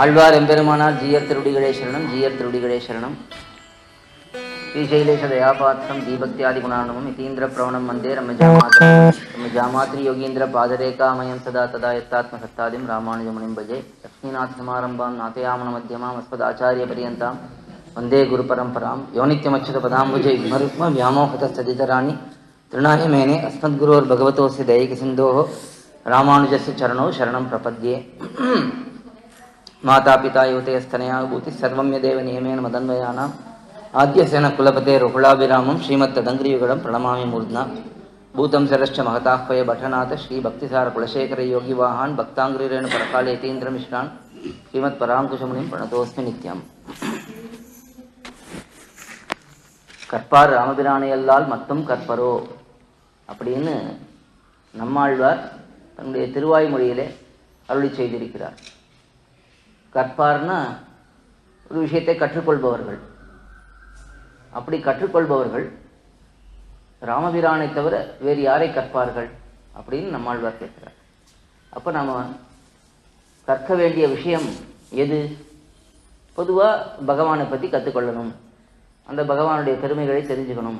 ஆழ்வார் எம்பெருமானார் ஜீயர் திருடிகளே சரணம் ஜீயர் திருடிகளே சரணம் ஸ்ரீசைலேஷ தயாபாத்திரம் தீபக்தியாதி குணானமும் இதீந்திர பிரவணம் வந்தே ரமஜாமாத்திரம் ரமஜாமாத்ரி யோகீந்திர பாதரேகாமயம் சதா ததா யத்தாத்ம சத்தாதிம் ராமானுஜமுனிம் பஜே லக்ஷ்மீநாத் சமாரம்பாம் நாதயாமன மத்தியமாம் அஸ்மதாச்சாரிய பரியந்தாம் வந்தே குரு பரம்பராம் யோனித்யமச்சுத பதாம்புஜை விமருக்ம வியாமோகதஸ்ததிதராணி திருநாய மேனே அஸ்மத்குரோர் பகவதோஸ்ய தயைக சிந்தோः ராமானுஜஸ்ய சரணோ சரணம் பிரபத்யே மாதாபிதா யுவதேஸ்தனையா பூத்தி சர்வம்ய தேவ நியமேன மதன்வயானாம். ஆத்தியசேன குலபதே ரகுலாபிராமம் ஸ்ரீமத்த தங்கிரியுகடம் பிரணமாமி மூர்த்னா. பூதம் சரஷ்ட மகதாஹ்வய பட்டநாத ஸ்ரீ பக்திசார குலசேகர யோகி வாஹான் பக்தாங்கிரேணு பரகால யதீந்திர மிஸ்ரான் ஸ்ரீமத் பராங்குஷமுனிம் பிரணதோஸ்மி நித்யம். கற்பார் ராமபிரானையல்லால் மட்டும் கற்பரோ? அப்படின்னு நம்மாழ்வார் தன்னுடைய திருவாய்மொழியிலே அருளி செய்திருக்கிறார். கற்பார்னா ஒரு விஷயத்தை கற்றுக்கொள்பவர்கள். அப்படி கற்றுக்கொள்பவர்கள் ராமபிரானை தவிர வேறு யாரை கற்பார்கள் அப்படின்னு நம்மாழ்வார் கேட்கிறார். அப்போ நாம் கற்க வேண்டிய விஷயம் எது? பொதுவாக பகவானை பற்றி கற்றுக்கொள்ளணும் அந்த பகவானுடைய பெருமைகளை தெரிஞ்சுக்கணும்.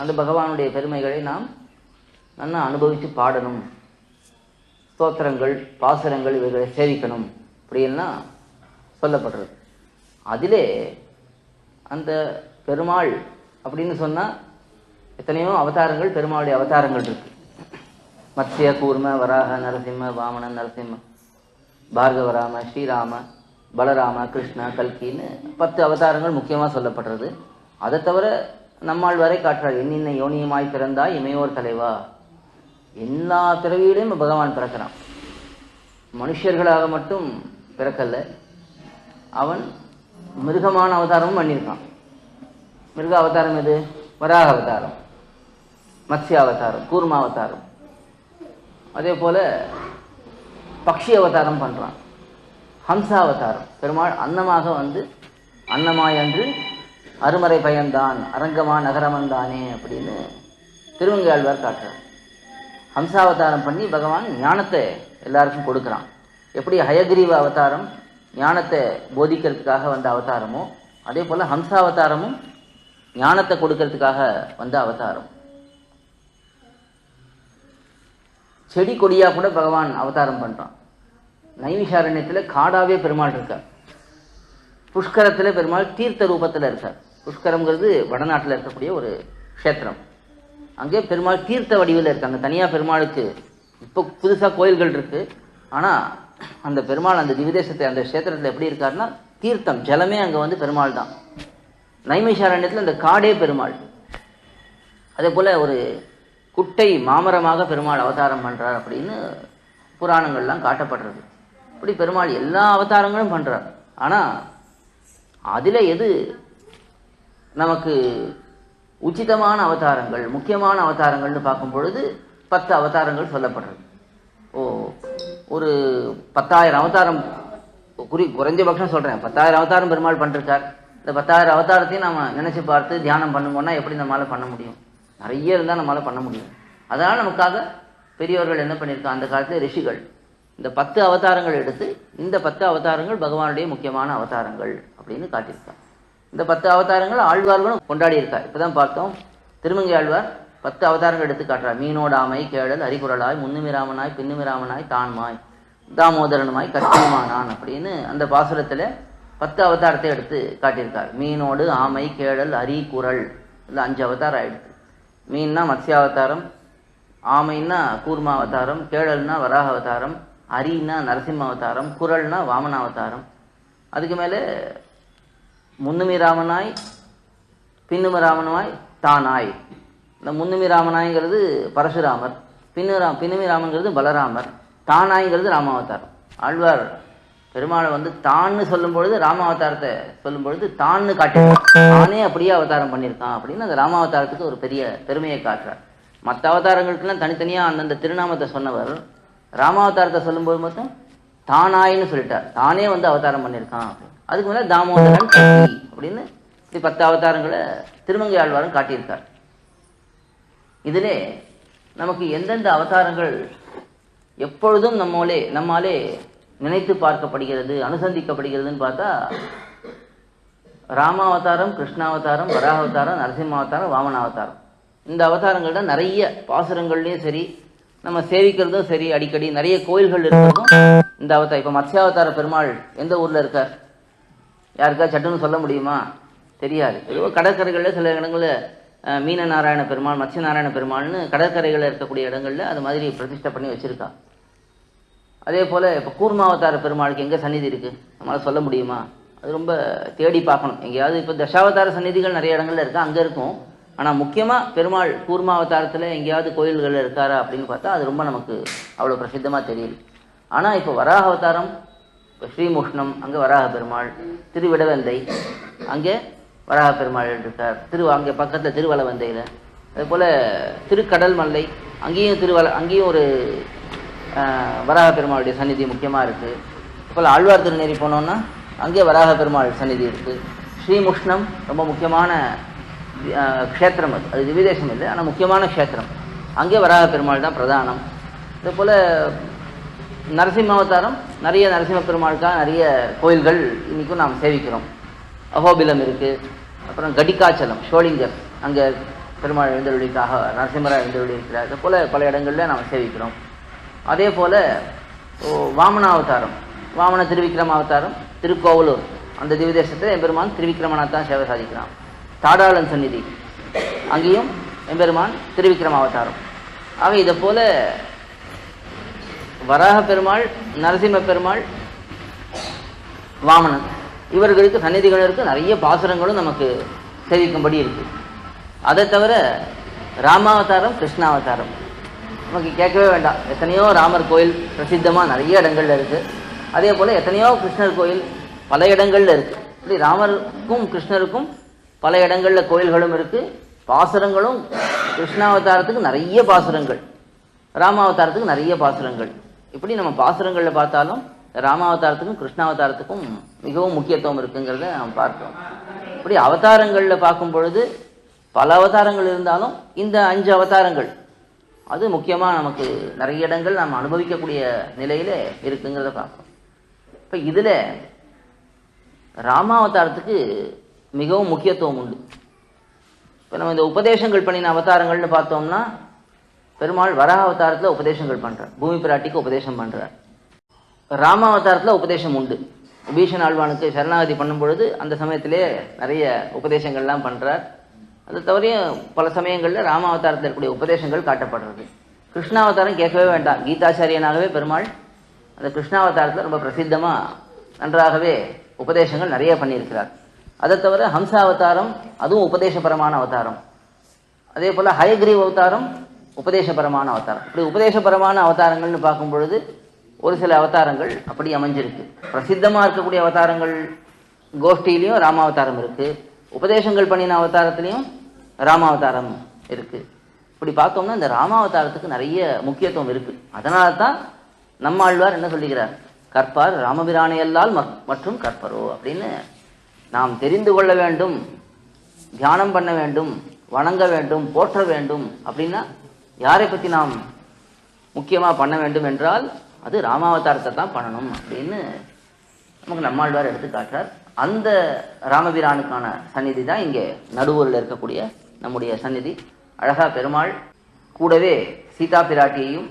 அந்த பகவானுடைய பெருமைகளை நாம் நல்லா அனுபவித்து பாடணும். ஸ்தோத்திரங்கள் பாசுரங்கள் இவைகளை சேவிக்கணும். அப்படின்னா சொல்லப்படுறது. அதிலே அந்த பெருமாள் அப்படின்னு சொன்னால் எத்தனையோ அவதாரங்கள் பெருமாளுடைய அவதாரங்கள் இருக்கு. மத்ய கூர்ம வராக நரசிம்ம வாமன நரசிம்ம பார்கவராம ஸ்ரீராம பலராம கிருஷ்ண கல்கின்னு பத்து அவதாரங்கள் முக்கியமாக சொல்லப்படுறது. அதை தவிர நம்மால் வரை காட்டுறார் என்னென்ன யோனியமாய் பிறந்தா இமையோர் தலைவா? எல்லா பிறவியிலையும் பகவான் பிறக்கிறான். மனுஷர்களாக மட்டும் பிறக்கல அவன் மிருகமான அவதாரமும் பண்ணியிருக்கான். மிருக அவதாரம் எது? வராக அவதாரம் மத்ஸ்ய அவதாரம் கூர்மா அவதாரம். அதே போல பக்ஷி அவதாரம் பண்ணுறான் ஹம்சா அவதாரம். பெருமாள் அன்னமாக வந்து அன்னமாய் அன்று அருமறை பயன்தான் அரங்கமா நகரமந்தானே அப்படின்னு திருவங்காழ்வார் காட்டுறார். ஹம்சாவதாரம் பண்ணி பகவான் ஞானத்தை எல்லாருக்கும் கொடுக்குறான். எப்படி ஹயகிரீவ அவதாரம் ஞானத்தை போதிக்கிறதுக்காக வந்த அவதாரமோ அதே போல் ஹம்சாவதாரமும் ஞானத்தை கொடுக்கறதுக்காக வந்த அவதாரம். செடி கொடியாக கூட பகவான் அவதாரம் பண்ணுறான் நைமிஷாரண்யத்தில் காடாவே பெருமாள் இருக்கார். புஷ்கரத்தில் பெருமாள் தீர்த்த ரூபத்தில் இருக்கார். புஷ்கரம்ங்கிறது வடநாட்டில் இருக்கக்கூடிய ஒரு க்ஷேத்திரம். அங்கே பெருமாள் தீர்த்த வடிவில் இருக்காங்க. தனியாக பெருமாளுக்கு இப்போ புதுசாக கோயில்கள் இருக்குது ஆனால் அந்த பெருமாள் அந்த திவிதேசத்தை அந்த கஷேத்திரத்தில் எப்படி இருக்காருன்னா தீர்த்தம் ஜலமே அங்கே வந்து பெருமாள் தான். நைமிஷாரண்யத்தில் அந்த காடே பெருமாள். அதே போல் ஒரு குட்டை மாமரமாக பெருமாள் அவதாரம் பண்ணுறார் அப்படின்னு புராணங்கள்லாம் காட்டப்படுறது. இப்படி பெருமாள் எல்லா அவதாரங்களும் பண்ணுறார் ஆனால் அதில் எது நமக்கு உச்சிதமான அவதாரங்கள் முக்கியமான அவதாரங்கள்னு பார்க்கும் பொழுது பத்து அவதாரங்கள் சொல்லப்படுறது. ஓ ஒரு பத்தாயிரம் அவதாரம் குறி குறைஞ்சபட்சம் சொல்கிறேன் பத்தாயிரம் அவதாரம் பெருமாள் பண்ணிருக்கார் இந்த பத்தாயிரம் அவதாரத்தையும் நம்ம நினச்சி பார்த்து தியானம் பண்ணுவோம்னா எப்படி நம்மளால் பண்ண முடியும்? நிறைய இருந்தால் நம்மளால் பண்ண முடியும். அதனால் நமக்காக பெரியவர்கள் என்ன பண்ணியிருக்காங்க? அந்த காலத்தில் ரிஷிகள். இந்த பத்து அவதாரங்கள் எடுத்து இந்த பத்து அவதாரங்கள் பகவானுடைய முக்கியமான அவதாரங்கள் அப்படின்னு காட்டியிருக்காங்க. இந்த பத்து அவதாரங்கள் ஆழ்வார்களும் கொண்டாடி இருக்கார் இப்பதான் பார்த்தோம். திருமங்கை ஆழ்வார் பத்து அவதாரங்கள் எடுத்து காட்டுறார் மீனோடாமை கேடல் அரிகுரலாய் முன்னுமிராமனாய் பின்னுமிராமனாய் தான்மாய் தாமோதரனுமாய் கட்சியுமானான் அப்படின்னு அந்த பாசுரத்துல பத்து அவதாரத்தை எடுத்து காட்டியிருக்கார். மீனோடு ஆமை கேடல் அரி குரல் இந்த அஞ்சு அவதாரம் ஆயிடுச்சு மீன்னா மத்ஸ்யாவதாரம் ஆமைன்னா கூர்மா அவதாரம் கேடல்னா வராக அவதாரம் அரின்னா நரசிம்ம அவதாரம் குரல்னா வாமன அவதாரம் அதுக்கு மேலே முன்னுமி ராமனாய் பின்னுமி ராமனாய் தானாய். இந்த முன்னுமி ராமனாய்ங்கிறது பரசுராமர் பின்னுரா பின்னுமி ராமங்கிறது பலராமர் தானாய்ங்கிறது ராமாவதாரம். ஆழ்வார் பெருமாளை வந்து தான்னு சொல்லும் பொழுது ராமாவதாரத்தை சொல்லும் பொழுது தான்னு காட்டியிருக்கான் தானே அப்படியே அவதாரம் பண்ணியிருக்கான் அப்படின்னு அந்த ராமாவதாரத்துக்கு ஒரு பெரிய பெருமையை காட்டுறார். மற்ற அவதாரங்களுக்கெல்லாம் தனித்தனியாக அந்தந்த திருநாமத்தை சொன்னவர் ராமாவதாரத்தை சொல்லும்போது மட்டும் தானாயின்னு சொல்லிட்டார். தானே வந்து அவதாரம் பண்ணியிருக்கான் அப்படின்னு. அதுக்கு மேலே தாமோதரன் அப்படின்னு இப்படி பத்து அவதாரங்களை திருமங்கை ஆழ்வாரும் காட்டியிருக்கார். இதிலே நமக்கு எந்தெந்த அவதாரங்கள் எப்பொழுதும் நம்மளே நம்மாலே நினைத்து பார்க்கப்படுகிறது அனுசந்திக்கப்படுகிறதுன்னு பார்த்தா ராமாவதாரம் கிருஷ்ணாவதாரம் வராகாவதாரம் நரசிம்மாவதாரம் வாமனாவதாரம். இந்த அவதாரங்கள்ல நிறைய பாசுரங்கள்லேயும் சரி நம்ம சேவிக்கிறதும் சரி அடிக்கடி நிறைய கோயில்கள் இருக்கிறதும் இந்த அவதாரம். இப்போ மத்ஸ்யாவதார பெருமாள் எந்த ஊர்ல இருக்கார்? யாருக்கா சட்டுன்னு சொல்ல முடியுமா? தெரியாது. ஏதோ கடற்கரைகளில் சில இடங்களில் மீன நாராயண பெருமாள் மத்ய நாராயண பெருமாள்னு கடற்கரைகளில் இருக்கக்கூடிய இடங்கள்ல அது மாதிரி பிரதிஷ்டை பண்ணி வச்சிருக்கா. அதே போல் இப்போ கூர்மாவதார பெருமாளுக்கு எங்கே சந்நிதி இருக்குது நம்மளால் சொல்ல முடியுமா? அது ரொம்ப தேடி பார்க்கணும். எங்கேயாவது இப்போ தசாவதார சந்நிதிகள் நிறைய இடங்கள்ல இருக்குது அங்கே இருக்கும். ஆனால் முக்கியமாக பெருமாள் கூர்மாவதாரத்தில் எங்கேயாவது கோயில்களில் இருக்காரா அப்படின்னு பார்த்தா அது ரொம்ப நமக்கு அவ்வளோ பிரசித்தமாக தெரியுது. ஆனால் இப்போ வராக அவதாரம் இப்போ ஸ்ரீமுஷ்ணம் அங்கே வராக பெருமாள் திருவிடவந்தை அங்கே வராக பெருமாள் இருக்கார் திரு அங்கே பக்கத்தில் திருவலவந்தையில். அதே போல் திருக்கடல் மல்லை அங்கேயும் திருவல அங்கேயும் ஒரு வராக பெருமாளுடைய சந்நிதி முக்கியமாக இருக்குது அதுபோல் ஆழ்வார் திருநேரி போனோம்னா அங்கே வராக பெருமாள் சந்நிதி இருக்குது ஸ்ரீமுஷ்ணம் ரொம்ப முக்கியமான க்ஷேத்திரம் அது. அது திவ்யதேசம் இல்லை ஆனால் முக்கியமான க்ஷேத்திரம். அங்கே வராக பெருமாள் தான் பிரதானம். இதே போல் நரசிம்ம அவதாரம் நிறைய நரசிம்ம பெருமாளுக்காக நிறைய கோயில்கள் இன்னைக்கும் நாம் சேவிக்கிறோம். அகோபிலம் இருக்குது அப்புறம் கடிகாச்சலம் ஷோலிங்கர் அங்கே பெருமாள் எழுந்தருளிக்காக நரசிம்மரா எழுந்தருளி இருக்கிறார் இது போல் பல இடங்களில் நாம் சேவிக்கிறோம். அதே போல் வாமன அவதாரம். வாமன திருவிக்ரம அவதாரம் திருக்கோவலூர். அந்த திவ்யதேசத்தில் எம்பெருமான் திருவிக்கிரமனா தான் சேவை சாதிக்கிறான். தாடாளன் சந்நிதி. அங்கேயும் எம்பெருமான் திருவிக்ரம அவதாரம். ஆக இதை போல வராக பெருமாள் நரசிம்ம பெருமாள் வாமனன். இவர்களுக்கு சந்நிதிகளுக்கு நிறைய பாசுரங்களும் நமக்கு சேவிக்கும்படி இருக்கு. அதை தவிர ராமாவதாரம் கிருஷ்ணாவதாரம். நமக்கு கேட்கவே வேண்டாம். எத்தனையோ ராமர் கோயில் பிரசித்தமாக நிறைய இடங்கள்ல இருக்கு. அதே போல் எத்தனையோ கிருஷ்ணர் கோயில் பல இடங்கள்ல இருக்கு. இப்படி ராமருக்கும் கிருஷ்ணருக்கும் பல இடங்களில் கோயில்களும் இருக்கு. பாசுரங்களும் கிருஷ்ணாவதாரத்துக்கு நிறைய பாசுரங்கள். ராமாவதாரத்துக்கு நிறைய பாசுரங்கள். இப்படி நம்ம பாசுரங்களில் பார்த்தாலும் ராமாவதாரத்துக்கும் கிருஷ்ணாவதாரத்துக்கும் மிகவும் முக்கியத்துவம் இருக்குங்கிறத நாம் பார்த்தோம். இப்படி அவதாரங்களில் பார்க்கும் பொழுது பல அவதாரங்கள் இருந்தாலும் இந்த அஞ்சு அவதாரங்கள் அது முக்கியமாக நமக்கு நிறைய இடங்கள் நாம் அனுபவிக்கக்கூடிய நிலையில இருக்குங்கிறத பார்ப்போம். இப்போ இதில் ராமாவதாரத்துக்கு மிகவும் முக்கியத்துவம் உண்டு. இப்போ நம்ம இந்த உபதேசங்கள் பண்ணின அவதாரங்கள்னு பார்த்தோம்னா பெருமாள் வராக அவதாரத்தில் உபதேசங்கள் பண்ணுறார் பூமி பிராட்டிக்கு உபதேசம் பண்ணுறார் ராமாவதாரத்தில் உபதேசம் உண்டு. பீஷன் ஆழ்வானுக்கு சரணாகதி பண்ணும் பொழுது அந்த சமயத்திலே நிறைய உபதேசங்கள்லாம் பண்ணுறார் அது தவிரையும் பல சமயங்களில் ராமாவதாரத்தில் இருக்கக்கூடிய உபதேசங்கள் காட்டப்படுறது. கிருஷ்ணாவதாரம் கேட்கவே வேண்டாம். கீதாச்சாரியனாகவே பெருமாள் அந்த கிருஷ்ணாவதாரத்தில் ரொம்ப பிரசித்தமாக நன்றாகவே உபதேசங்கள் நிறைய பண்ணியிருக்கிறார். அதை தவிர ஹம்ச அவதாரம் அதுவும் உபதேசபரமான அவதாரம். அதே போல் ஹயக்ரீவ் அவதாரம் உபதேசபரமான அவதாரம். இப்படி உபதேசபரமான அவதாரங்கள்னு பார்க்கும் பொழுது ஒரு சில அவதாரங்கள் அப்படி அமைஞ்சிருக்கு. பிரசித்தமாக இருக்கக்கூடிய அவதாரங்கள் கோஷ்டியிலையும் ராமாவதாரம் இருக்கு. உபதேசங்கள் பண்ணின அவதாரத்திலையும் ராமாவதாரம் இருக்கு. இப்படி பார்த்தோம்னா இந்த ராமாவதாரத்துக்கு நிறைய முக்கியத்துவம் இருக்கு. அதனால தான் நம்மாழ்வார் என்ன சொல்லுகிறார் கற்பார் ராமபிரானையல்லால் மற்றும் கற்பரோ அப்படின்னு நாம் தெரிந்து கொள்ள வேண்டும் தியானம் பண்ண வேண்டும் வணங்க வேண்டும் போற்ற வேண்டும் அப்படின்னா யாரை பற்றி நாம் முக்கியமாக பண்ண வேண்டும் என்றால் அது ராமாவதாரத்தை தான் பண்ணணும் அப்படின்னு நமக்கு நம்மாழ்வார் எடுத்து காட்டுறார் அந்த ராமபிரானுக்கான சந்நிதி தான் இங்கே நடுவூரில் இருக்கக்கூடிய நம்முடைய சந்நிதி. அழகா பெருமாள் கூடவே சீதா பிராட்டியையும்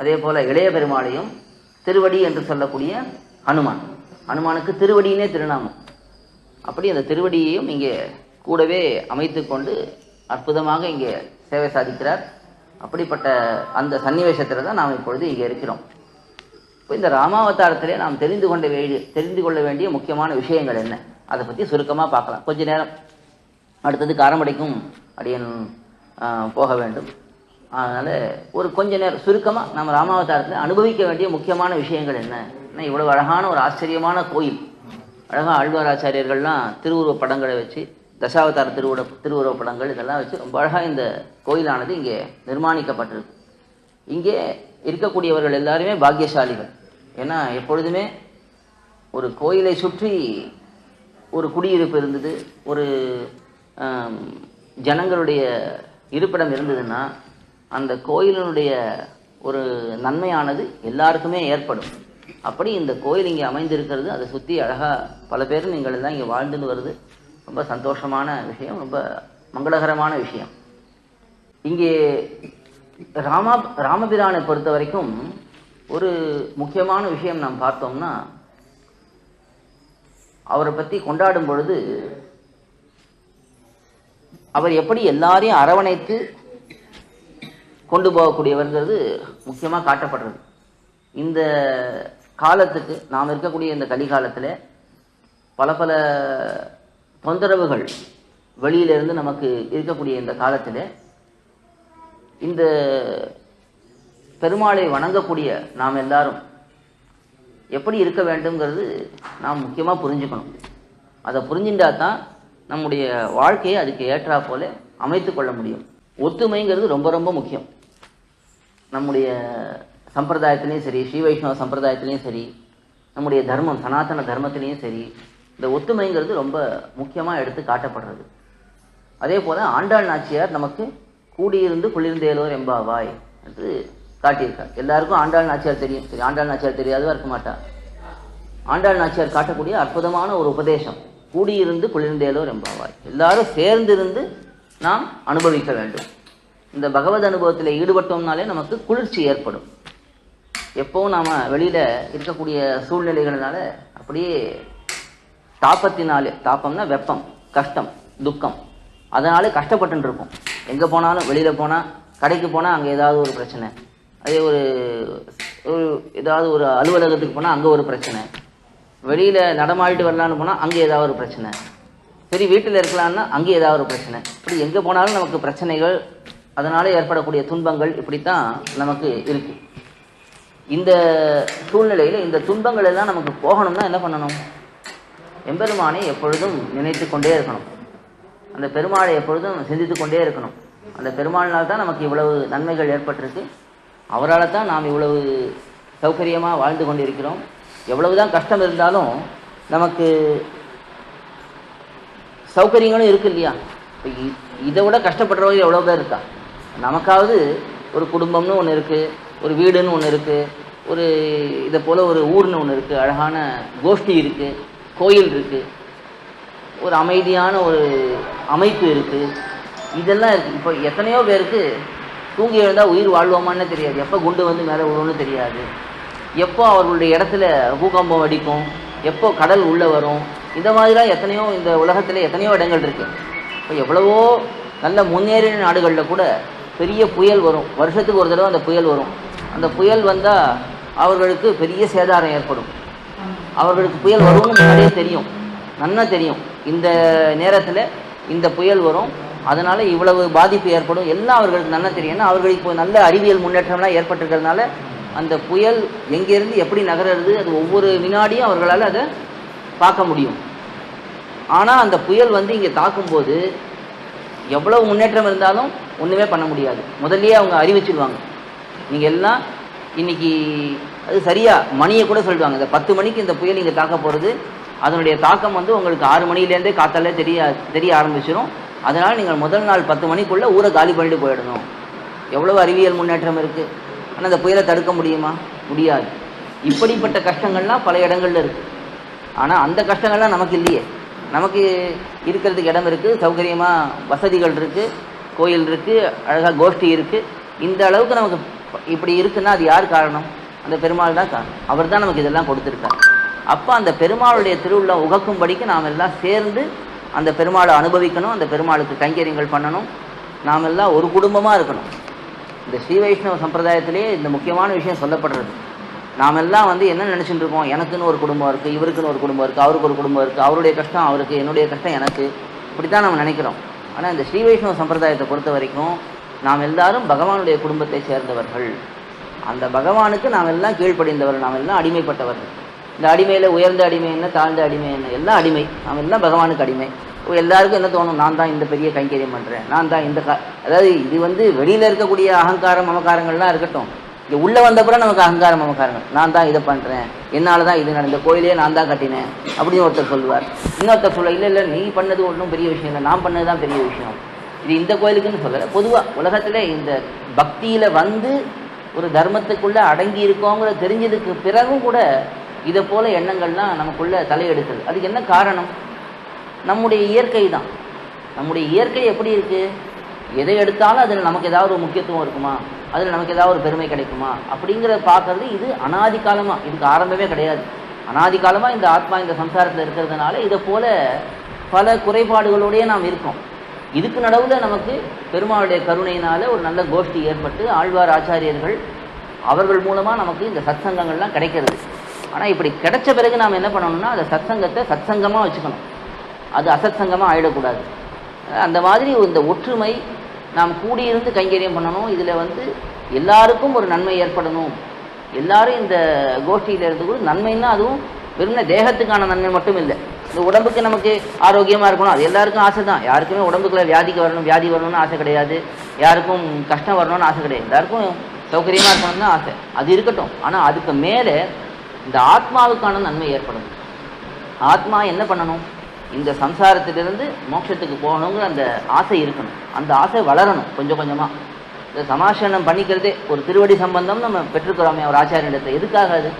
அதே போல இளைய பெருமாளையும் திருவடி என்று சொல்லக்கூடிய ஹனுமான். ஹனுமானுக்கு திருவடியினே திருநாமம். அப்படி அந்த திருவடியையும் இங்கே கூடவே அமைத்து கொண்டு அற்புதமாக இங்கே சேவை சாதிக்கிறார். அப்படிப்பட்ட அந்த சன்னிவேசத்தில் தான் நாம் இப்பொழுது இங்கே இருக்கிறோம். இப்போ இந்த ராமாவதாரத்திலே நாம் தெரிந்து கொண்ட வேண்டிய தெரிந்து கொள்ள வேண்டிய முக்கியமான விஷயங்கள் என்ன? அதை பற்றி சுருக்கமாக பார்க்கலாம். கொஞ்ச நேரம். அடுத்தது காரமடைக்கும் அடியன் போக வேண்டும். அதனால் ஒரு கொஞ்ச நேரம். சுருக்கமாக நம்ம ராமாவதாரத்தில் அனுபவிக்க வேண்டிய முக்கியமான விஷயங்கள் என்ன? ஏன்னா அழகான ஒரு ஆச்சரியமான கோயில். அழகாக ஆழ்வாராச்சாரியர்கள்லாம் திருவுருவ படங்களை வச்சு தசாவதார திருவுட திருவுருவ படங்கள் இதெல்லாம் வச்சு ரொம்ப அழகாக இந்த கோயிலானது இங்கே நிர்மாணிக்கப்பட்டிருக்கு. இங்கே இருக்கக்கூடியவர்கள் எல்லாருமே பாக்கியசாலிகள். ஏன்னா எப்பொழுதுமே ஒரு கோயிலை சுற்றி ஒரு குடியிருப்பு இருந்தது ஒரு ஜனங்களுடைய இருப்பிடம் இருந்ததுன்னா அந்த கோயிலினுடைய ஒரு நன்மையானது எல்லாருக்குமே ஏற்படும். அப்படி இந்த கோயில் இங்கே அமைந்திருக்கிறது அதை சுற்றி அழகாக பல பேரும் நீங்கள் எல்லாம் இங்கே வாழ்ந்துன்னு வருது. ரொம்ப சந்தோஷமான விஷயம் ரொம்ப மங்களகரமான விஷயம். இங்கே ராமா ராமபிரானை பொறுத்த வரைக்கும் ஒரு முக்கியமான விஷயம் நாம் பார்த்தோம்னா அவரை பற்றி கொண்டாடும் பொழுது அவர் எப்படி எல்லாரையும் அரவணைத்து கொண்டு போகக்கூடியவர்ங்கிறது முக்கியமாக காட்டப்படுறது. இந்த காலத்துக்கு நாம் இருக்கக்கூடிய இந்த கலிகாலத்தில் பல பல தொந்தரவுகள் வெளியிலிருந்து நமக்கு இருக்கக்கூடிய இந்த காலத்தில் இந்த பெருமாளை வணங்கக்கூடிய நாம் எல்லாரும் எப்படி இருக்க வேண்டும்ங்கிறது நாம் முக்கியமாக புரிஞ்சுக்கணும். அதை புரிஞ்சுட்டா தான் நம்முடைய வாழ்க்கையை அதுக்கு ஏற்றா போல அமைத்து கொள்ள முடியும். ஒத்துமைங்கிறது ரொம்ப ரொம்ப முக்கியம். நம்முடைய சம்பிரதாயத்திலையும் சரி ஸ்ரீ வைஷ்ணவ சம்பிரதாயத்திலையும் சரி நம்முடைய தர்மம் சனாதன தர்மத்திலையும் சரி இந்த ஒத்துமைங்கிறது ரொம்ப முக்கியமாக எடுத்து காட்டப்படுறது. அதே போல் ஆண்டாள் நாச்சியார் நமக்கு கூடியிருந்து குளிர்ந்தேலோர் எம்பாவாய் என்று காட்டியிருக்கார். எல்லாருக்கும் ஆண்டாள் நாச்சியார் தெரியும். சரி ஆண்டாள் நாச்சியார் தெரியாதவா இருக்க மாட்டா? ஆண்டாள் நாச்சியார் காட்டக்கூடிய அற்புதமான ஒரு உபதேசம் கூடியிருந்து குளிர்ந்தேலோர் எம்பாவாய் எல்லாரும் சேர்ந்திருந்து நாம் அனுபவிக்க வேண்டும். இந்த பகவத் அனுபவத்தில் ஈடுபட்டோம்னாலே நமக்கு குளிர்ச்சி ஏற்படும். எப்போவும் நாம் வெளியில் இருக்கக்கூடிய சூழ்நிலைகள்னால அப்படியே தாப்பத்தினாலே தாப்பம்னா வெப்பம் கஷ்டம் துக்கம். அதனாலே கஷ்டப்பட்டு இருக்கும் எங்கே போனாலும் வெளியில் போனால் கடைக்கு போனால் அங்கே ஏதாவது ஒரு பிரச்சனை. அதே ஒரு ஒரு ஏதாவது ஒரு அலுவலகத்துக்கு போனால் அங்கே ஒரு பிரச்சனை. வெளியில் நடமாடிட்டு வரலான்னு போனால் அங்கே ஏதாவது ஒரு பிரச்சனை. சரி வீட்டில் இருக்கலாம்னா அங்கே ஏதாவது ஒரு பிரச்சனை. இப்படி எங்கே போனாலும் நமக்கு பிரச்சனைகள் அதனால் ஏற்படக்கூடிய துன்பங்கள் இப்படித்தான் நமக்கு இருக்கு. இந்த சூழ்நிலையில் இந்த துன்பங்கள் எல்லாம் நமக்கு போகணும்னா என்ன பண்ணணும்? எம்பெருமானை எப்பொழுதும் நினைத்து கொண்டே இருக்கணும். அந்த பெருமாளை எப்பொழுதும் சிந்தித்து கொண்டே இருக்கணும். அந்த பெருமாளினால் தான் நமக்கு இவ்வளவு நன்மைகள் ஏற்பட்டிருக்கு. அவரால் தான் நாம் இவ்வளவு சௌகரியமாக வாழ்ந்து கொண்டிருக்கிறோம். எவ்வளவுதான் கஷ்டம் இருந்தாலும் நமக்கு சௌகரியங்களும் இருக்கு இல்லையா? இப்போ இதை விட கஷ்டப்படுறவங்க எவ்வளோ பேர் இருக்கா? நமக்காவது ஒரு குடும்பம்னு ஒன்று இருக்குது ஒரு வீடுன்னு ஒன்று இருக்குது ஒரு இதை போல் ஒரு ஊர்னு ஒன்று இருக்குது அழகான கோஷ்டி இருக்குது கோயில் இருக்குது ஒரு அமைதியான ஒரு அமைப்பு இருக்குது இதெல்லாம் இருக்குது இப்போ எத்தனையோ பேருக்கு தூங்கி எழுந்தால் உயிர் வாழ்வோமான்னு தெரியாது. எப்போ குண்டு வந்து மேலே விழும்னு தெரியாது. எப்போ அவர்களுடைய இடத்துல பூகம்பம் அடிக்கும். எப்போ கடல் உள்ளே வரும். இந்த மாதிரிலாம் எத்தனையோ இந்த உலகத்தில் எத்தனையோ இடங்கள் இருக்கு. இப்போ எவ்வளவோ நல்ல முன்னேறின நாடுகளில் கூட பெரிய புயல் வரும். வருஷத்துக்கு ஒரு தடவை அந்த புயல் வரும். அந்த புயல் வந்தால் அவர்களுக்கு பெரிய சேதாரம் ஏற்படும். அவர்களுக்கு புயல் வரும்னு முன்னாடியே தெரியும். நன்னா தெரியும். இந்த நேரத்தில் இந்த புயல் வரும். அதனால இவ்வளவு பாதிப்பு ஏற்படும். எல்லாம் அவர்களுக்கு நல்லா தெரியும். ஏன்னா அவர்களுக்கு இப்போ நல்ல அறிவியல் முன்னேற்றம்லாம் ஏற்பட்டிருக்கிறதுனால அந்த புயல் எங்கேருந்து எப்படி நகர்றது அது ஒவ்வொரு வினாடியும் அவர்களால் அதை பார்க்க முடியும். ஆனால் அந்த புயல் வந்து இங்கே தாக்கும்போது எவ்வளவு முன்னேற்றம் இருந்தாலும் ஒன்றுமே பண்ண முடியாது. முதல்லையே அவங்க அறிவிச்சிடுவாங்க நீங்கள் எல்லாம் இன்னைக்கு அது சரியா? மணியை கூட சொல்லுவாங்க. இந்த பத்து மணிக்கு இந்த புயல் இங்கே தாக்க போகிறது அதனுடைய தாக்கம் வந்து உங்களுக்கு ஆறு மணிலேருந்தே காத்தாலே தெரிய தெரிய ஆரம்பிச்சிடும் அதனால் நீங்கள் முதல் நாள் பத்து மணிக்குள்ளே ஊரை காலி பண்ணிட்டு போயிடணும். எவ்வளோ அறிவியல் முன்னேற்றம் இருக்குது ஆனால் அந்த புயலை தடுக்க முடியுமா? முடியாது. இப்படிப்பட்ட கஷ்டங்கள்லாம் பல இடங்களில் இருக்குது ஆனால் அந்த கஷ்டங்கள்லாம் நமக்கு இல்லையே. நமக்கு இருக்கிறதுக்கு இடம் இருக்குது சௌகரியமாக வசதிகள் இருக்குது கோயில் இருக்குது அழகாக கோஷ்டி இருக்குது இந்த அளவுக்கு நமக்கு இப்படி இருக்குன்னா அது யார் காரணம்? அந்த பெருமாள் தான் அவர் தான் நமக்கு இதெல்லாம் கொடுத்துருக்கார். அப்போ அந்த பெருமாளுடைய திருவிழா உகக்கும்படிக்கு நாம் எல்லாம் சேர்ந்து அந்த பெருமாளை அனுபவிக்கணும் அந்த பெருமாளுக்கு கைங்கரியங்கள் பண்ணணும். நாம் எல்லாம் ஒரு குடும்பமாக இருக்கணும். இந்த ஸ்ரீ வைஷ்ணவ சம்பிரதாயத்திலே இந்த முக்கியமான விஷயம் சொல்லப்படுறது. நாம் எல்லாம் வந்து என்ன நினச்சிட்டு இருக்கோம்? எனக்குன்னு ஒரு குடும்பம் இருக்குது இவருக்குன்னு ஒரு குடும்பம் இருக்குது அவருக்கு ஒரு குடும்பம் இருக்குது அவருடைய கஷ்டம் அவருக்கு என்னுடைய கஷ்டம் எனக்கு. இப்படி தான் நம்ம நினைக்கிறோம். ஆனால் இந்த ஸ்ரீ வைஷ்ணவ சம்பிரதாயத்தை பொறுத்த வரைக்கும் நாம் எல்லாரும் பகவானுடைய குடும்பத்தை சேர்ந்தவர்கள். அந்த பகவானுக்கு நாம் எல்லாம் கீழ்ப்படிந்தவர்கள் நாம் எல்லாம் அடிமைப்பட்டவர்கள் இந்த அடிமையில் உயர்ந்த அடிமை என்ன தாழ்ந்த அடிமை என்ன எல்லாம் அடிமை. நாம் எல்லாம் பகவானுக்கு அடிமை. எல்லாருக்கும் என்ன தோணும்? நான் தான் இந்த பெரிய கைங்கரியம் பண்ணுறேன் நான் தான் இந்த கா அதாவது இது வந்து வெளியில் இருக்கக்கூடிய அகங்காரம் மமக்காரங்கள்லாம் இருக்கட்டும். இங்கே உள்ளே வந்தப்புறம் நமக்கு அகங்காரம் மமக்காரங்கள். நான் தான் இதை பண்ணுறேன் என்னால் தான் இது நடந்த கோயிலே நான் தான் கட்டினேன். அப்படின்னு ஒருத்தர் சொல்லுவார். இன்னொருத்தர் சொல்ல இல்லை இல்லை நீ பண்ணது ஒன்றும் பெரிய விஷயம் இல்லை. நான் பண்ணது தான் பெரிய விஷயம். இது இந்த கோயிலுக்குன்னு சொல்லலை. பொதுவாக உலகத்தில் இந்த பக்தியில் வந்து ஒரு தர்மத்துக்குள்ளே அடங்கி இருக்கோங்கிற தெரிஞ்சதுக்கு பிறகும் கூட இதை போல எண்ணங்கள்லாம் நமக்குள்ளே தலையெடுக்குது. அதுக்கு என்ன காரணம்? நம்முடைய இயற்கை தான். நம்முடைய இயற்கை எப்படி இருக்குது எதை எடுத்தாலும் அதில் நமக்கு ஏதாவது ஒரு முக்கியத்துவம் இருக்குமா? அதில் நமக்கு ஏதாவது ஒரு பெருமை கிடைக்குமா? அப்படிங்கிறத பார்க்கறது இது அனாதி காலமாக இதுக்கு ஆரம்பமே கிடையாது. அனாதிகாலமாக இந்த ஆத்மா இந்த சம்சாரத்தில் இருக்கிறதுனால இதை போல பல குறைபாடுகளோடையே நாம் இருக்கோம். இதுக்கு நடுவில் நமக்கு பெருமாளுடைய கருணையினால ஒரு நல்ல கோஷ்டி ஏற்பட்டு ஆழ்வார் ஆச்சாரியர்கள் அவர்கள் மூலமாக நமக்கு இந்த சத்சங்கங்கள்லாம் கிடைக்கிறது. ஆனால் இப்படி கிடைச்ச பிறகு நாம் என்ன பண்ணணும்னா அந்த சத்சங்கத்தை சத்சங்கமாக வச்சுக்கணும். அது அசத்சங்கமா ஆயிடக்கூடாது. அந்த மாதிரி இந்த ஒற்றுமை நாம் கூடியிருந்து கைங்கரியம் பண்ணணும். இதில் வந்து எல்லாருக்கும் ஒரு நன்மை ஏற்படணும். எல்லாரும் இந்த கோஷ்டியில் இருந்து கூட நன்மைன்னா அதுவும் வெறும் தேகத்துக்கான நன்மை மட்டும் இல்லை இந்த உடம்புக்கு நமக்கு ஆரோக்கியமாக இருக்கணும். அது எல்லாருக்கும் ஆசை தான். யாருக்குமே உடம்புக்குள்ள வியாதிக்கு வரணும் வியாதி வரணும்னு ஆசை கிடையாது. யாருக்கும் கஷ்டம் வரணும்னு ஆசை கிடையாது. எல்லாருக்கும் சௌகரியமாக இருக்கணும்னு தான் ஆசை. அது இருக்கட்டும். ஆனால் அதுக்கு மேலே இந்த ஆத்மாவுக்கான நன்மை ஏற்படும். ஆத்மா என்ன பண்ணணும்? இந்த சம்சாரத்திலிருந்து மோட்சத்துக்கு போகணுங்கிற அந்த ஆசை இருக்கணும். அந்த ஆசை வளரணும் கொஞ்சம் கொஞ்சமாக இந்த சமாசனம் பண்ணிக்கிறதே ஒரு திருவடி சம்பந்தம் நம்ம பெற்றுக்கிறோமே ஒரு ஆச்சாரியனிடத்தை எதுக்காக அது?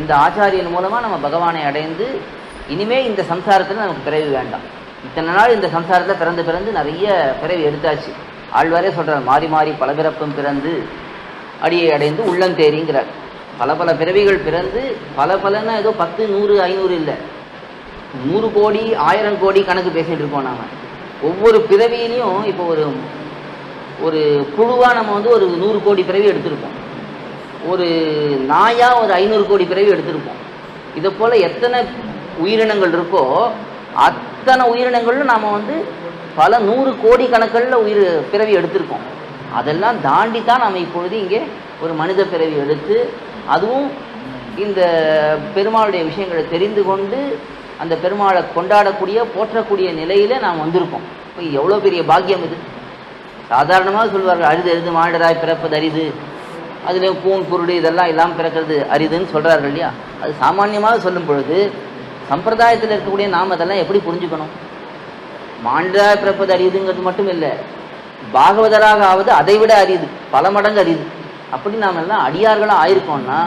இந்த ஆச்சாரியன் மூலமாக நம்ம பகவானை அடைந்து இனிமே இந்த சம்சாரத்தில் நமக்கு பிறவி வேண்டாம். இத்தனை நாள் இந்த சம்சாரத்தில் பிறந்து பிறந்து நிறைய பிறவி எடுத்தாச்சு. ஆழ்வாரே சொல்கிறார் மாறி மாறி பல பிறப்பும் பிறந்து அடியை அடைந்து உள்ளம் தேறிங்கிறார். பல பல பிறவிகள் பிறந்து பல பலன்னா ஏதோ பத்து நூறு ஐநூறு இல்லை. நூறு கோடி ஆயிரம் கோடி கணக்கு பேசிகிட்டு இருக்கோம் நாம். ஒவ்வொரு பிறவியிலையும் இப்போ ஒரு ஒரு குழுவாக நம்ம வந்து ஒரு நூறு கோடி பிறவி எடுத்திருப்போம். ஒரு நாயாக ஒரு ஐநூறு கோடி பிறவி எடுத்திருப்போம். இதை போல் எத்தனை உயிரினங்கள் இருக்கோ அத்தனை உயிரினங்களும் நாம் வந்து பல நூறு கோடி கணக்கில் உயிர் பிறவி எடுத்திருக்கோம். அதெல்லாம் தாண்டி தான் நாம் இப்பொழுது இங்கே ஒரு மனித பிறவி எடுத்து அதுவும் இந்த பெருமாளுடைய விஷயங்களை தெரிந்து கொண்டு அந்த பெருமாளை கொண்டாடக்கூடிய போற்றக்கூடிய நிலையில் நாம் வந்திருக்கோம். இப்போ எவ்வளோ பெரிய பாக்கியம் இது. சாதாரணமாக சொல்வார்கள் அரிது அரிது மானிடராய் பிறப்பது அரிது. அதில் பூன் குருடு இதெல்லாம் எல்லாம் பிறக்கிறது அரிதுன்னு சொல்கிறார்கள் இல்லையா? அது சாமானியமாக சொல்லும் பொழுது சம்பிரதாயத்தில் இருக்கக்கூடிய நாம் அதெல்லாம் எப்படி புரிஞ்சுக்கணும்? மாண்டாய் பிறப்பது அறியுதுங்கிறது மட்டும் இல்லை பாகவதராக ஆவது அதை விட அரியுது பல மடங்கு அரியுது. அப்படி நாம் எல்லாம் அடியார்களாக ஆயிருக்கோம்னா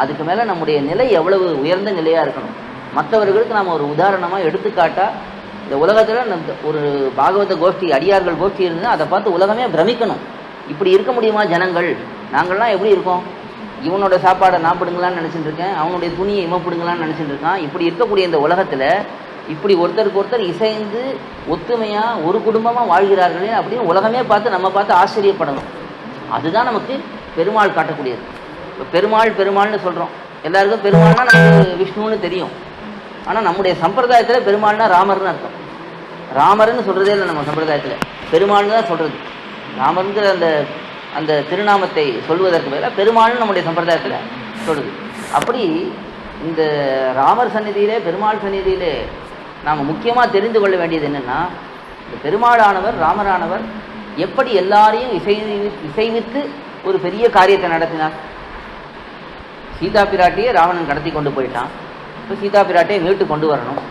அதுக்கு மேலே நம்முடைய நிலை எவ்வளவு உயர்ந்த நிலையாக இருக்கணும்? மற்றவர்களுக்கு நாம் ஒரு உதாரணமாக எடுத்துக்காட்டால் இந்த உலகத்தில் நம்ம ஒரு பாகவத கோஷ்டி அடியார்கள் கோஷ்டி இருந்தால் அதை பார்த்து உலகமே பிரமிக்கணும். இப்படி இருக்க முடியுமா ஜனங்கள்? நாங்கள்லாம் எப்படி இருக்கோம்? இவனோட சாப்பாடை நான் பிடுங்கலான்னு நினச்சிட்டு இருக்கேன். அவனுடைய துணியை இவன் பிடுங்கலான்னு நினச்சிட்டு இருக்கான். இப்படி இருக்கக்கூடிய இந்த உலகத்தில் இப்படி ஒருத்தருக்கு ஒருத்தர் இசைந்து ஒத்துமையாக ஒரு குடும்பமாக வாழ்கிறார்களே அப்படின்னு உலகமே பார்த்து நம்ம பார்த்து ஆச்சரியப்படணும். அதுதான் நமக்கு பெருமாள் காட்டக்கூடியது. இப்போ பெருமாள் பெருமாள்னு சொல்கிறோம் எல்லாருக்கும் பெருமாள்னா நமக்கு விஷ்ணுன்னு தெரியும். ஆனால் நம்முடைய சம்பிரதாயத்தில் பெருமாள்னா ராமர்னு அர்த்தம். ராமர்னு சொல்கிறதே இல்லை நம்ம சம்பிரதாயத்தில். பெருமாள்னு தான் சொல்கிறது ராமருங்கிற அந்த அந்த திருநாமத்தை சொல்வதற்கு பதிலாக பெருமாள்னு நம்முடைய சம்பிரதாயத்தில் சொல்லுது. அப்படி இந்த ராமர் சந்நிதியிலே பெருமாள் சந்நிதியிலே நாம் முக்கியமாக தெரிந்து கொள்ள வேண்டியது என்னென்னா இந்த பெருமாளானவர் ராமரானவர் எப்படி எல்லாரையும் இசை இசைவித்து ஒரு பெரிய காரியத்தை நடத்தினார். சீதா பிராட்டியை ராவணன் கடத்தி கொண்டு போயிட்டான். இப்போ சீதா பிராட்டியை மீட்டு கொண்டு வரணும்.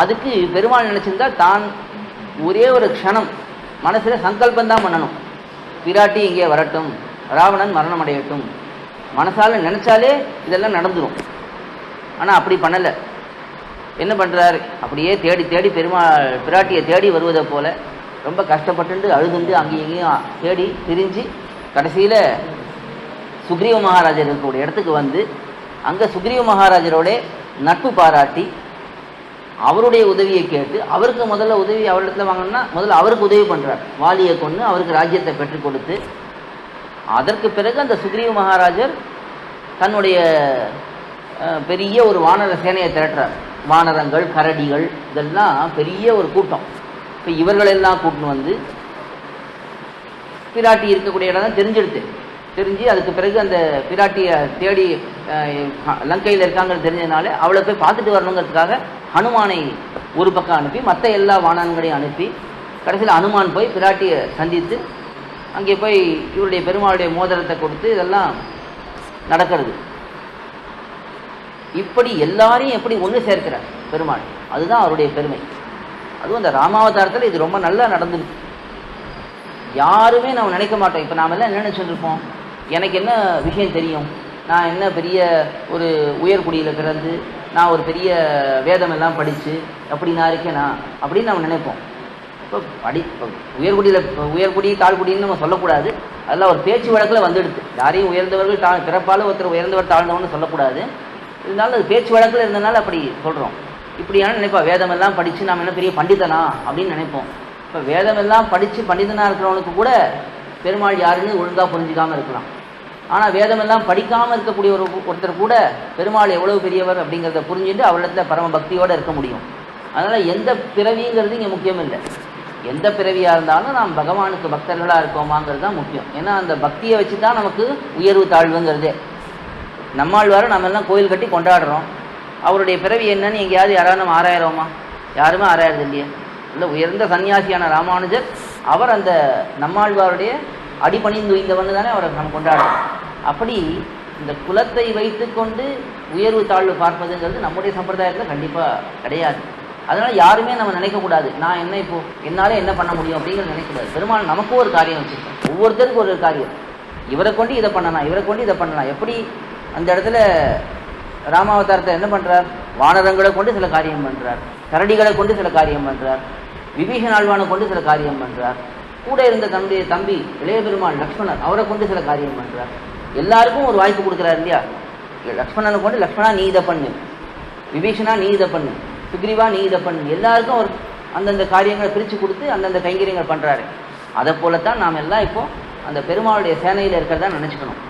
அதுக்கு பெருமாள் நினச்சிருந்தால் தான் ஒரே ஒரு க்ஷணம் மனசில் சங்கல்பம் தான் பண்ணணும். பிராட்டி இங்கே வரட்டும். ராவணன் மரணம் அடையட்டும் மனசால் நினச்சாலே இதெல்லாம் நடந்துடும் ஆனால் அப்படி பண்ணலை. என்ன பண்ணுறார் அப்படியே தேடி தேடி பெருமாள் பிராட்டியை தேடி வருவதை போல ரொம்ப கஷ்டப்பட்டு அழுதுண்டு அங்கேயும் இங்கேயும் தேடி திரிஞ்சு கடைசியில் சுக்ரீவ மகாராஜர் இருக்கக்கூடிய இடத்துக்கு வந்து அங்கே சுக்ரீவ மகாராஜரோட நட்பு பாராட்டி அவருடைய உதவியை கேட்டு அவருக்கு முதல்ல உதவி அவரிடத்துல வாங்கணும்னா முதல்ல அவருக்கு உதவி பண்ணுறார் வாலியை கொண்டு அவருக்கு ராஜ்யத்தை பெற்றுக் கொடுத்து அதற்கு பிறகு அந்த சுக்ரீவ மகாராஜர் தன்னுடைய பெரிய ஒரு வானர சேனையை திரட்டுறார். வானரங்கள் கரடிகள் இதெல்லாம் பெரிய ஒரு கூட்டம். இப்போ இவர்களெல்லாம் கூட்டின்னு வந்து பிராட்டி இருக்கக்கூடிய இடம் தான் தெரிஞ்சிடுது. தெரிஞ்சு அதுக்கு பிறகு அந்த பிராட்டியை தேடி லங்கையில் இருக்காங்கன்னு தெரிஞ்சதுனால அவளை போய் பார்த்துட்டு வரணுங்கிறதுக்காக ஹனுமானை ஒரு பக்கம் அனுப்பி மற்ற எல்லா வானான்களையும் அனுப்பி கடைசியில் ஹனுமான் போய் பிராட்டியை சந்தித்து அங்கே போய் இவருடைய பெருமாளுடைய மோதிரத்தை கொடுத்து இதெல்லாம் நடக்கிறது. இப்படி எல்லாரையும் எப்படி ஒன்று சேர்க்கிறார் பெருமாள்? அதுதான் அவருடைய பெருமை. அதுவும் அந்த ராமாவதாரத்தில் இது ரொம்ப நல்லா நடந்துருக்கு. யாருமே நம்ம நினைக்க மாட்டோம். இப்போ நாம எல்லாம் என்ன நினைச்சிட்டு இருப்போம்? எனக்கு என்ன விஷயம் தெரியும்? நான் என்ன பெரிய ஒரு உயர்குடியில் பிறந்து நான் ஒரு பெரிய வேதம் எல்லாம் படித்து அப்படி நான் இருக்கேனா? அப்படின்னு நம்ம நினைப்போம். இப்போ படி இப்போ உயர்குடியில் இப்போ உயர்குடி தாழ்குடின்னு நம்ம சொல்லக்கூடாது. அதெல்லாம் ஒரு பேச்சு வழக்கில் வந்துடுது. யாரையும் உயர்ந்தவர்கள் தா பிறப்பால் ஒருத்தர் உயர்ந்தவர் தாழ்ந்தவன்னு சொல்லக்கூடாது. இருந்தாலும் அது பேச்சு வழக்கில் இருந்தனால அப்படி சொல்கிறோம் இப்படியான நினைப்பா வேதம் எல்லாம் படித்து நாம் என்ன பெரிய பண்டிதனா? அப்படின்னு நினைப்போம். இப்போ வேதம் எல்லாம் படித்து பண்டிதனாக இருக்கிறவனுக்கு கூட பெருமாள் யாருன்னு ஒழுங்காக புரிஞ்சிக்காமல் இருக்கலாம். ஆனால் வேதமெல்லாம் படிக்காமல் இருக்கக்கூடிய ஒரு ஒருத்தர் கூட பெருமாள் எவ்வளவு பெரியவர் அப்படிங்கிறத புரிஞ்சுட்டு அவரிடத்துல பரம பக்தியோடு இருக்க முடியும். அதனால் எந்த பிறவிங்கிறது இங்கே முக்கியம் இல்லை. எந்த பிறவியாக இருந்தாலும் நாம் பகவானுக்கு பக்தர்களாக இருக்கோமாங்கிறது தான் முக்கியம். ஏன்னா அந்த பக்தியை வச்சு தான் நமக்கு உயர்வு தாழ்வுங்கிறதே. நம்மாழ்வார நம்ம எல்லாம் கோயில் கட்டி கொண்டாடுறோம். அவருடைய பிறவி என்னன்னு எங்கேயாவது யாராவது நம்ம ஆராயிரோமா யாருமே ஆராயறது இல்லையே இல்லை உயர்ந்த சன்னியாசியான ராமானுஜர் அவர் அந்த நம்மாழ்வாருடைய அடிபணிந்து உய்ந்தவன்னு தானே அவரை நாம் கொண்டாடுறோம். அப்படி இந்த குலத்தை வைத்துக்கொண்டு உயர்வு தாழ்வு பார்ப்பதுங்கிறது நம்முடைய சம்பிரதாயத்தில் கண்டிப்பாக கிடையாது. அதனால் யாருமே நம்ம நினைக்கக்கூடாது. நான் என்ன இப்போ என்னால் என்ன பண்ண முடியும் அப்படிங்கிறது நினைக்கக்கூடாது. பெருமாள் நமக்கும் ஒரு காரியம் வச்சுருக்கோம். ஒவ்வொருத்தருக்கும் ஒரு காரியம். இவரை கொண்டு இதை பண்ணலாம் இவரை கொண்டு இதை பண்ணலாம். எப்படி அந்த இடத்துல ராமாவதாரத்தை என்ன பண்ணுறார் வானரங்களை கொண்டு சில காரியம் பண்ணுறார் கரடிகளை கொண்டு சில காரியம் பண்ணுறார் விபீஷன் ஆழ்வானை கொண்டு சில காரியம் பண்ணுறார் கூட இருந்த தன்னுடைய தம்பி இளைய பெருமாள் லக்ஷ்மணர் அவரை கொண்டு சில காரியம் பண்ணுறார் எல்லாருக்கும் ஒரு வாய்ப்பு கொடுக்குறாரு இல்லையா? லக்ஷ்மணனை கொண்டு லக்ஷ்மணா நீ இதை பண்ணு. விபீஷனா நீ இதை பண்ணு. சுக்ரீவா நீ இதை பண்ணு. எல்லாருக்கும் ஒரு அந்தந்த காரியங்களை பிரித்து கொடுத்து அந்தந்த கைங்கரியங்கள் பண்ணுறாரு அதை போலத்தான் நாம் எல்லாம் இப்போ அந்த பெருமாளுடைய சேனையில் இருக்கிறதா நினச்சிக்கணும்.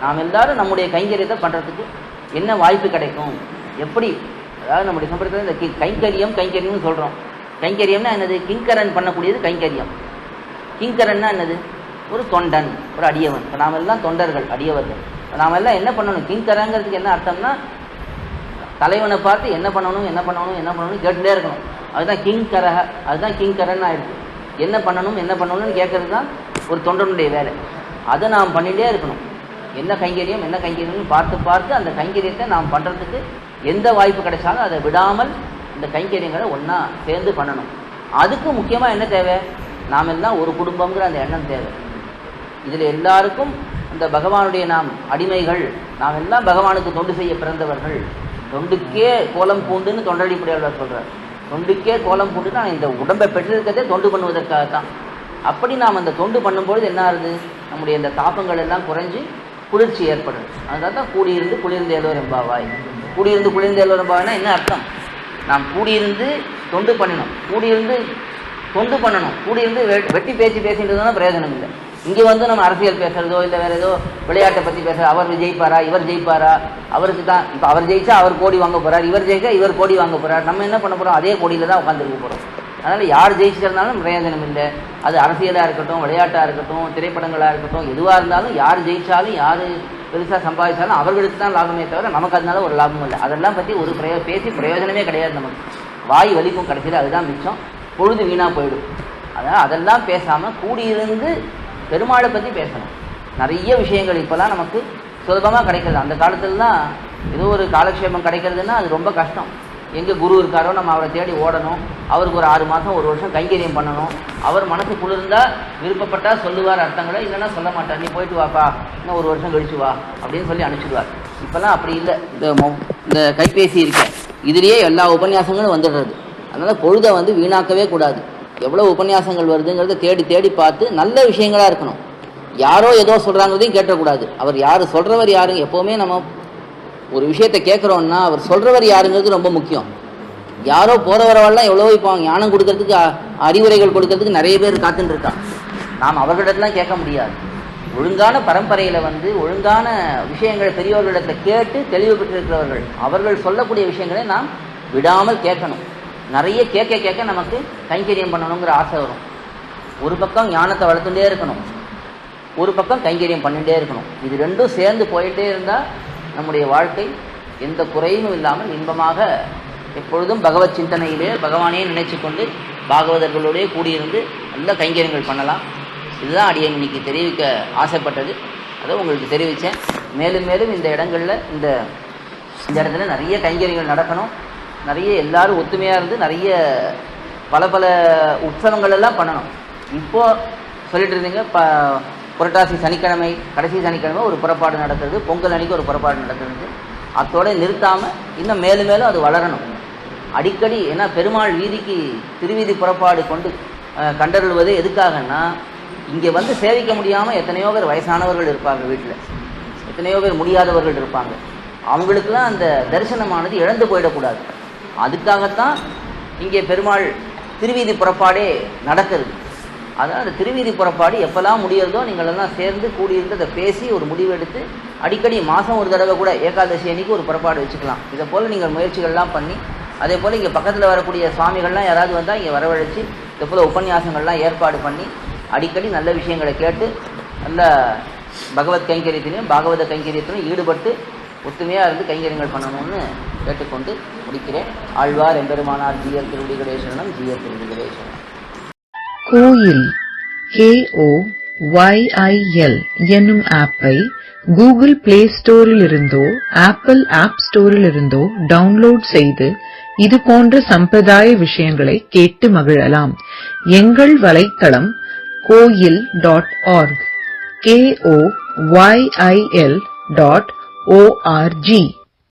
நாம் எல்லாரும் நம்முடைய கைங்கரியத்தை பண்ணுறதுக்கு என்ன வாய்ப்பு கிடைக்கும்? எப்படி? அதாவது நம்முடைய சம்பிரதாயத்தில் இந்த கி- கைங்கரியம் கைங்கரியம்னு சொல்கிறோம் கைங்கரியம்னா என்னது? கிங்கரன் பண்ணக்கூடியது கைங்கரியம். கிங்கரன்னா என்னது? ஒரு தொண்டன் ஒரு அடியவன். இப்போ நாம் எல்லாம் தொண்டர்கள் அடியவர்கள். இப்போ நாம் எல்லாம் என்ன பண்ணணும்? கிங்கரங்கிறதுக்கு என்ன அர்த்தம்னா தலைவனை பார்த்து என்ன பண்ணணும் என்ன பண்ணணும் என்ன பண்ணணும் கேட்டுட்டே இருக்கணும். அதுதான் கிங்கரக அதுதான் கிங்கரன் ஆயிடுச்சு. என்ன பண்ணணும் என்ன பண்ணணும்னு கேட்கறது தான் ஒரு தொண்டனுடைய வேலை. அதை நாம் பண்ணிகிட்டே இருக்கணும். என்ன கைங்கரியம் என்ன கைங்கரியம்னு பார்த்து பார்த்து அந்த கைங்கரியத்தை நாம் பண்ணுறதுக்கு எந்த வாய்ப்பு கிடைச்சாலும் அதை விடாமல் இந்த கைங்கரியங்களை ஒன்றா சேர்ந்து பண்ணணும். அதுக்கு முக்கியமாக என்ன தேவை? நாம் எல்லாம் ஒரு குடும்பங்கிற அந்த எண்ணம் தேவை. இதில் எல்லாருக்கும் இந்த பகவானுடைய நாம் அடிமைகள் நாம் எல்லாம் பகவானுக்கு தொண்டு செய்ய பிறந்தவர்கள். தொண்டுக்கே கோலம் பூண்டுன்னு தொண்டடிப்படையாளர் சொல்கிறார் தொண்டுக்கே கோலம் பூண்டு நான் இந்த உடம்பை பெற்றிருக்கிறதே தொண்டு பண்ணுவதற்காகத்தான். அப்படி நாம் அந்த தொண்டு பண்ணும்பொழுது என்ன ஆகுது? நம்முடைய இந்த தாப்பங்கள் எல்லாம் குறைஞ்சு குளிர்ச்சி ஏற்படும். அதனால தான் கூடியிருந்து குளிர்ந்து எல்லோரும் எம்பாவாய் கூடியிருந்து குளிர்ந்து எல்லோரும் எம்பாவாய்னா என்ன அர்த்தம்? நாம் கூடியிருந்து தொண்டு பண்ணணும் கூடியிருந்து தொண்டு பண்ணணும். கூடியிருந்து இருந்து வெட்டி பேச்சு பேசின்றதுனா பிரயோஜனம் இல்லை. இங்கே வந்து நம்ம அரசியல் பேசுறதோ இல்லை வேற ஏதோ விளையாட்டை பற்றி பேசுறது அவர் ஜெயிப்பாரா இவர் ஜெயிப்பாரா? அவருக்கு தான் இப்போ அவர் ஜெயிச்சா அவர் கோடி வாங்க போறார் இவர் ஜெயிச்சா இவர் கோடி வாங்க போகிறார் நம்ம என்ன பண்ண போகிறோம் அதே கோடியில தான் உட்காந்துருக்க போகிறோம் அதனால் யார் ஜெயிச்சிருந்தாலும் பிரயோஜனம் இல்லை. அது அரசியலாக இருக்கட்டும் விளையாட்டாக இருக்கட்டும் திரைப்படங்களாக இருக்கட்டும் எதுவாக இருந்தாலும் யார் ஜெயிச்சாலும் யார் பெருசாக சம்பாதிச்சாலும் அவர்களுக்கு தான் லாபமே தவிர நமக்கு அதனால ஒரு லாபமும் இல்லை. அதெல்லாம் பற்றி ஒரு பிரயோ பேசி பிரயோஜனமே கிடையாது நமக்கு. வாய் வலிக்கும் கடைசியில் அதுதான் மிச்சம். பொழுது வீணாக போயிடும். அதனால் அதெல்லாம் பேசாமல் கூடியிருந்து பெருமாளை பற்றி பேசணும். நிறைய விஷயங்கள் இப்போலாம் நமக்கு சுலபமாக கிடைக்கிறது. அந்த காலத்துலலாம் ஏதோ ஒரு காலக்ஷேபம் கிடைக்கிறதுன்னா அது ரொம்ப கஷ்டம். எங்கே குரு இருக்காரோ நம்ம அவரை தேடி ஓடணும். அவருக்கு ஒரு ஆறு மாதம் ஒரு வருஷம் கைங்கரியம் பண்ணணும். அவர் மனசு குளிர்ந்தால் விருப்பப்பட்டால் சொல்லுவார் அர்த்தங்களை. இல்லைன்னா சொல்ல மாட்டார். நீ போயிட்டு வாப்பா. இன்னும் ஒரு வருஷம் கழிச்சு வா. அப்படின்னு சொல்லி அனுப்பிச்சிடுவார். இப்போல்லாம் அப்படி இல்லை. இந்த மொ- இந்த கைபேசி இருக்க. இதுலேயே எல்லா உபன்யாசங்களும் வந்துடுறது. அதனால் பொழுதை வந்து வீணாக்கவே கூடாது. எவ்வளோ உபன்யாசங்கள் வருதுங்கிறத தேடி தேடி பார்த்து நல்ல விஷயங்களாக இருக்கணும். யாரோ ஏதோ சொல்கிறாங்கிறதையும் கேட்டக்கூடாது. அவர் யார் சொல்கிறவர் யாருங்க? எப்போவுமே நம்ம ஒரு விஷயத்தை கேட்குறோன்னா அவர் சொல்கிறவர் யாருங்கிறது ரொம்ப முக்கியம். யாரோ போகிறவரெல்லாம் எவ்வளோ இப்போ ஞானம் கொடுக்கறதுக்கு அறிவுரைகள் கொடுக்கறதுக்கு நிறைய பேர் காத்துட்டு நாம் அவர்களிடத்துலாம் கேட்க முடியாது. ஒழுங்கான பரம்பரையில் வந்து ஒழுங்கான விஷயங்களை பெரியவர்களிடத்தில் கேட்டு தெளிவு பெற்றிருக்கிறவர்கள் அவர்கள் சொல்லக்கூடிய விஷயங்களை நாம் விடாமல் கேட்கணும். நிறைய கேட்க கேட்க நமக்கு கைங்கரியம் பண்ணணுங்கிற ஆசை வரும். ஒரு பக்கம் ஞானத்தை வளர்த்துட்டே இருக்கணும். ஒரு பக்கம் கைங்கரியம் பண்ணிகிட்டே இருக்கணும். இது ரெண்டும் சேர்ந்து போயிட்டே இருந்தால் நம்முடைய வாழ்க்கை எந்த குறையும் இல்லாமல் இன்பமாக எப்பொழுதும் பகவத் சிந்தனையிலே பகவானே நினைச்சு கொண்டு பாகவதர்களோடே கூடியிருந்து நல்ல கைங்கரியங்கள் பண்ணலாம். இதுதான் அடியன் இன்னைக்கு தெரிவிக்க ஆசைப்பட்டது. அதை உங்களுக்கு தெரிவித்தேன் மேலும் மேலும் இந்த இடங்களில் இந்த இந்த இடத்துல நிறைய கைங்கரியங்கள் நடக்கணும். நிறைய எல்லாரும் ஒத்துமையாக இருந்து நிறைய பல பல உற்சவங்கள் எல்லாம் பண்ணணும். இப்போது சொல்லிட்டு இருந்தீங்க ப புரட்டாசி சனிக்கிழமை கடைசி சனிக்கிழமை ஒரு புறப்பாடு நடக்கிறது பொங்கல் அன்னைக்கு ஒரு புறப்பாடு நடக்கிறது. அத்தோட நிறுத்தாமல் இன்னும் மேலும் மேலும் அது வளரணும். அடிக்கடி ஏன்னா பெருமாள் வீதிக்கு திருவீதி புறப்பாடு கொண்டு அஹ், கண்டருள்வது எதுக்காகன்னா இங்கே வந்து சேவிக்க முடியாமல் எத்தனையோ பேர் வயசானவர்கள் இருப்பாங்க வீட்டில் எத்தனையோ பேர் முடியாதவர்கள் இருப்பாங்க. அவங்களுக்குலாம் அந்த தரிசனமானது இழந்து போயிடக்கூடாது. அதுக்காகத்தான் இங்கே பெருமாள் திருவீதி புறப்பாடே நடக்குது. அதனால் அந்த திருவீதி புறப்பாடு எப்போல்லாம் முடியறதோ நீங்கள் எல்லாம் சேர்ந்து கூடியிருந்து அதை பேசி ஒரு முடிவெடுத்து அடிக்கடி மாதம் ஒரு தடவை கூட ஏகாதசி அன்னைக்கு ஒரு புறப்பாடு வச்சுக்கலாம். இதை போல் நீங்கள் முயற்சிகள்லாம் பண்ணி அதே போல் இங்கே பக்கத்தில் வரக்கூடிய சுவாமிகள்லாம் யாராவது வந்தால் இங்கே வரவழைச்சி இதை போல் உபன்யாசங்கள்லாம் ஏற்பாடு பண்ணி அடிக்கடி நல்ல விஷயங்களை கேட்டு நல்ல பகவத் கைங்கரியத்திலையும் பாகவத கைங்கரியத்திலும் ஈடுபட்டு ஒத்துமையாக இருந்து கைங்கரியங்கள் பண்ணணும்னு கேட்டுக்கொண்டு முடிக்கிறேன். ஆழ்வார் எம்பெருமானார் ஜிஎர் திருவிடி கணேசனம் ஜிஎர் ஜியர் கணேசனம். கோயில் கே ஓ YIL என்னும் ஆப்பை கூகுள் பிளே ஸ்டோரில் இருந்தோ ஆப்பிள் ஆப் ஸ்டோரில் இருந்தோ டவுன்லோட் செய்து இது போன்ற சம்பிரதாய விஷயங்களை கேட்டு மகிழலாம். எங்கள் வலைத்தளம் கோயில் dot org K K O Y I L dot O R G